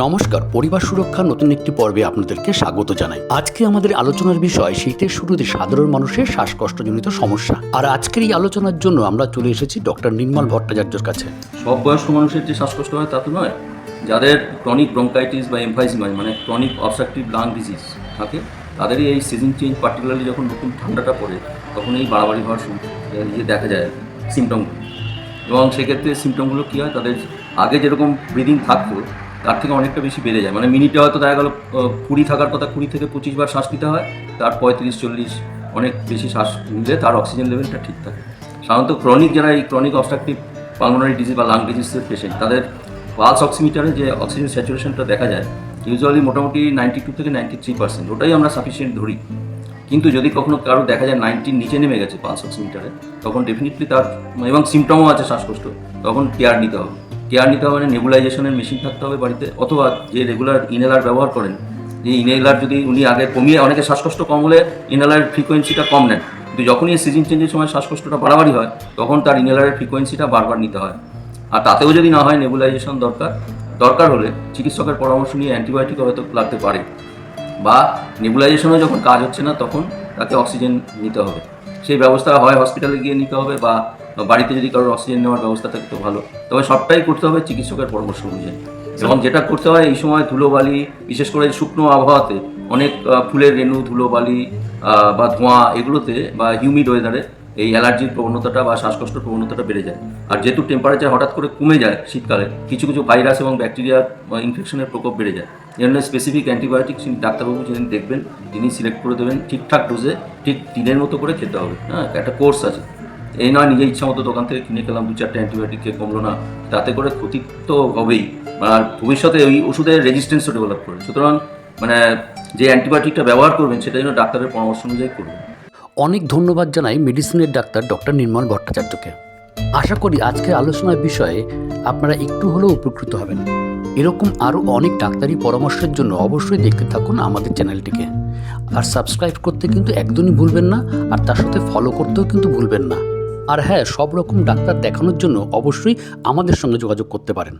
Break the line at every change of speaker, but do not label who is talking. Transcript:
নমস্কার, পরিবার সুরক্ষা নতুন একটি পর্বে আপনাদেরকে স্বাগত জানাই। আজকে আমাদের আলোচনার বিষয়, শীতের শুরুতে সাধারণ মানুষের শ্বাসকষ্টজনিত সমস্যা। আর আজকের এই আলোচনার জন্য আমরা চলে এসেছি ডক্টর নির্মল ভট্টাচার্যর কাছে।
সব বয়স্ক মানুষের যে শ্বাসকষ্ট হয় তা তো নয়, যাদের ক্রনিক ব্রঙ্কাইটিস বা এমফাইজিমাই মানে ক্রনিক অবস্ট্রাকটিভ লাং ডিজিজ থাকে, তাদেরই এই সিজন চেঞ্জ পার্টিকুলারলি যখন নতুন ঠান্ডাটা পড়ে, তখন এই বাড়াবাড়ি হওয়ার ইয়ে দেখা যায় সিমটমগুলো এবং সেক্ষেত্রে সিমটমগুলো কী হয়, তাদের আগে যেরকম ব্রিদিং থাকতো তার থেকে অনেকটা বেশি বেড়ে যায়। মানে মিনিটে হয়তো দেখা গেল কুড়ি থাকার কথা কুড়ি থেকে পঁচিশ বার শ্বাস নিতে হয়, তার পঁয়ত্রিশ, চল্লিশ অনেক বেশি শ্বাস নিলে তার অক্সিজেন লেভেলটা ঠিক থাকে। সাধারণত ক্রনিক যারা এই ক্রনিক অবস্ট্রাকটিভ পালমোনারি ডিজিজ বা লাং ডিজিজের পেশেন্ট তাদের পালস অক্সিমিটারে যে অক্সিজেন স্যাচুরেশনটা দেখা যায় ইউজুয়ালি মোটামুটি নাইনটি টু থেকে নাইনটি থ্রি পার্সেন্ট ওটাই আমরা সাফিসিয়েন্ট ধরি। কিন্তু যদি কখনো কারও দেখা যায় নাইনটির নিচে নেমে গেছে পালস অক্সিমিটারে, তখন ডেফিনেটলি তার, এবং সিমটমও আছে শ্বাসকষ্ট, তখন কেয়ার নিতে হবে। কেয়ার নিতে হবে মানে নেবুলাইজেশনের মেশিন থাকতে হবে বাড়িতে, অথবা যে রেগুলার ইনহেলার ব্যবহার করেন, যে ইনহেলার যদি উনি আগে কমিয়ে, অনেকে শ্বাসকষ্ট কম হলে ইনহেলারের ফ্রিকোয়েন্সিটা কম নেন। কিন্তু যখনই সিজন চেঞ্জের সময় শ্বাসকষ্টটা বাড়াবাড়ি হয়, তখন তার ইনহেলারের ফ্রিকোয়েন্সিটা বারবার নিতে হয়। আর তাতেও যদি না হয় নেবুলাইজেশন দরকার দরকার হলে চিকিৎসকের পরামর্শ নিয়ে অ্যান্টিবায়োটিক হয়তো লাগতে পারে। বা নেবুলাইজেশনও যখন কাজ হচ্ছে না, তখন তাকে অক্সিজেন নিতে হবে। সেই ব্যবস্থা হয় হসপিটালে গিয়ে নিতে হবে বা বাড়িতে যদি কারোর অক্সিজেন নেওয়ার ব্যবস্থা থাকে তো ভালো। তবে সবটাই করতে হবে চিকিৎসকের পরামর্শ অনুযায়ী। এবং যেটা করতে হয় এই সময় ধুলোবালি, বিশেষ করে শুকনো আবহাওয়াতে অনেক ফুলের রেণু, ধুলোবালি বা ধোঁয়া এগুলোতে বা হিউমিড ওয়েদারে এই অ্যালার্জির প্রবণতাটা বা শ্বাসকষ্ট প্রবণতাটা বেড়ে যায়। আর যেহেতু টেম্পারেচার হঠাৎ করে কমে যায় শীতকালে, কিছু কিছু ভাইরাস এবং ব্যাকটেরিয়ার ইনফেকশনের প্রকোপ বেড়ে যায়। এই জন্য স্পেসিফিক অ্যান্টিবায়োটিক ডাক্তারবাবু যিনি দেখবেন, তিনি সিলেক্ট করে দেবেন ঠিকঠাক ডোজে ঠিক দিনের মতো করে খেতে হবে। হ্যাঁ একটা কোর্স আছে। এই নয়, নিজের ইচ্ছা মতো দোকান থেকে কিনে খেলাম দু চারটে অ্যান্টিবায়োটিক খেয়ে কমলো না। তাতে করে ক্ষতি তো হবেই। আর ভবিষ্যতে ওই ওষুধের রেজিস্ট্যান্সও ডেভেলপ করে সুতরাং মানে যে অ্যান্টিবায়োটিকটা ব্যবহার করবেন সেটা যেন ডাক্তারের পরামর্শ অনুযায়ী করবেন।
অনেক ধন্যবাদ জানাই মেডিসিনের ডাক্তার ডক্টর নির্মল ভট্টাচার্যকে। আশা করি আজকের আলোচনার বিষয়ে আপনারা একটু হলেও উপকৃত হবেন। এরকম আরও অনেক ডাক্তারি পরামর্শের জন্য অবশ্যই দেখতে থাকুন আমাদের চ্যানেলটিকে। আর সাবস্ক্রাইব করতে কিন্তু একদমই ভুলবেন না, আর তার সাথে ফলো করতেও কিন্তু ভুলবেন না। আর হ্যাঁ সব রকম ডাক্তার দেখানোর জন্য অবশ্যই আমাদের সঙ্গে যোগাযোগ করতে পারেন।